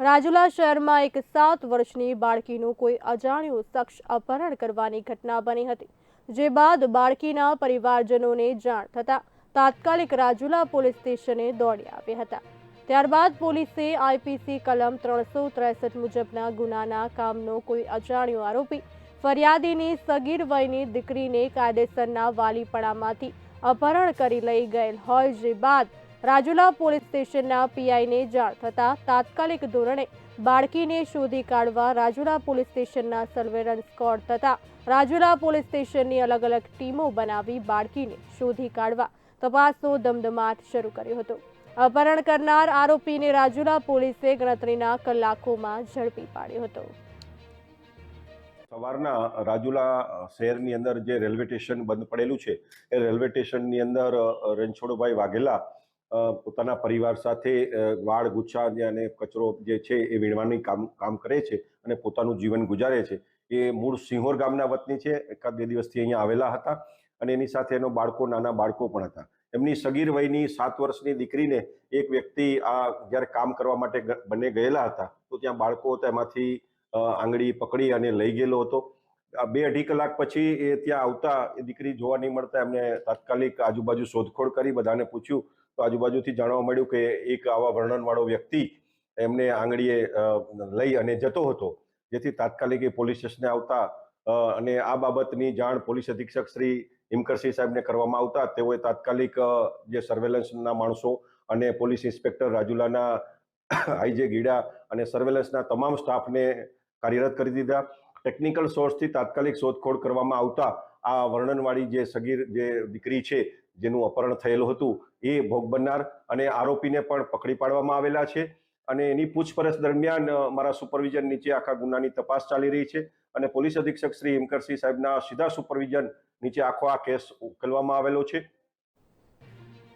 રાજુલા શહેરમાં એક સાત વર્ષની બાળકીનું કોઈ અજાણ્યું શખ્સ અપહરણ કરવાની ઘટના બની હતી, જે બાદ બાળકીના પરિવારજનોને જાણ થતાં તાત્કાલિક રાજુલા પોલીસ સ્ટેશને દોડી આવ્યા હતા. ત્યારબાદ પોલીસે આઈપીસી કલમ ત્રણસો ત્રેસઠ મુજબના ગુનાના કામનો કોઈ અજાણ્યો આરોપી ફરિયાદીની સગીર વયની દીકરીને કાયદેસરના વાલીપણામાંથી અપહરણ કરી લઈ ગયેલ હોય, જે બાદ રાજુલા પોલીસ સ્ટેશનના પીઆઈને જાણ થતાં તાત્કાલિક ધોરણે બાળકીને શોધી કાઢવા રાજુલા પોલીસ સ્ટેશનના સર્વેલન્સ સ્કોડ તથા રાજુલા પોલીસ સ્ટેશનની અલગ અલગ ટીમો બનાવી બાળકીને શોધી કાઢવા તપાસનો ધમધમાટ શરૂ કર્યો હતો. અપહરણ કરનાર આરોપીને રાજુલા પોલીસે ગણતરીના કલાકોમાં ઝડપી પાડ્યો હતો. સવારના રાજુલા શહેરની અંદર જે રેલવે સ્ટેશન બંધ પડેલું છે, એ રેલવે સ્ટેશનની અંદર રણછોડભાઈ વાઘેલા પોતાના પરિવાર સાથે વાળ ગુચ્છા અને કચરો જે છે એ વીણવાની કામ કામ કરે છે અને પોતાનું જીવન ગુજારે છે. એ મૂળ સિંહોર ગામના વતની છે. એકાદ બે દિવસથી અહીંયા આવેલા હતા અને એની સાથે એનો બાળકો, નાના બાળકો પણ હતા. એમની સગીર વયની સાત વર્ષની દીકરીને એક વ્યક્તિ આ જ્યારે કામ કરવા માટે બંને ગયેલા હતા તો ત્યાં બાળકો હતા એમાંથી આંગળી પકડી અને લઈ ગયેલો હતો. બે અઢી કલાક પછી એ ત્યાં આવતા એ દીકરી જોવા નહીં મળતા, એમને તાત્કાલિક આજુબાજુ શોધખોળ કરી, બધાને પૂછ્યું. તો આજુબાજુથી જાણવા મળ્યું કે એક આવા વર્ણનવાળો વ્યક્તિ એમને આંગળીએ લઈ અને જતો હતો. જેથી તાત્કાલિક એ પોલીસ સ્ટેશને આવતા અને આ બાબતની જાણ પોલીસ અધિક્ષક શ્રી હિમકરસિંહ સાહેબને કરવામાં આવતા. તેઓએ તાત્કાલિક જે સર્વેલન્સના માણસો અને પોલીસ ઇન્સ્પેક્ટર રાજુલાના આઈજે ગીડા અને સર્વેલન્સના તમામ સ્ટાફને કાર્યરત કરી દીધા. ટેકનિકલ સોર્સથી તાત્કાલિક શોધખોળ કરવામાં આવતા આ વર્ણનવાળી જે સગીર, જે દીકરી છે, જેનું અપહરણ થયેલું હતું, એ ભોગ બનનાર અને આરોપીને પણ પકડી પાડવામાં આવેલા છે. અને એની પૂછપરછ દરમિયાન મારા સુપરવિઝન નીચે આખા ગુનાની તપાસ ચાલી રહી છે અને પોલીસ અધિક્ષક શ્રી હિમકરસિંહ સાહેબના સીધા સુપરવિઝન નીચે આખો આ કેસ ઉકેલવામાં આવેલો છે.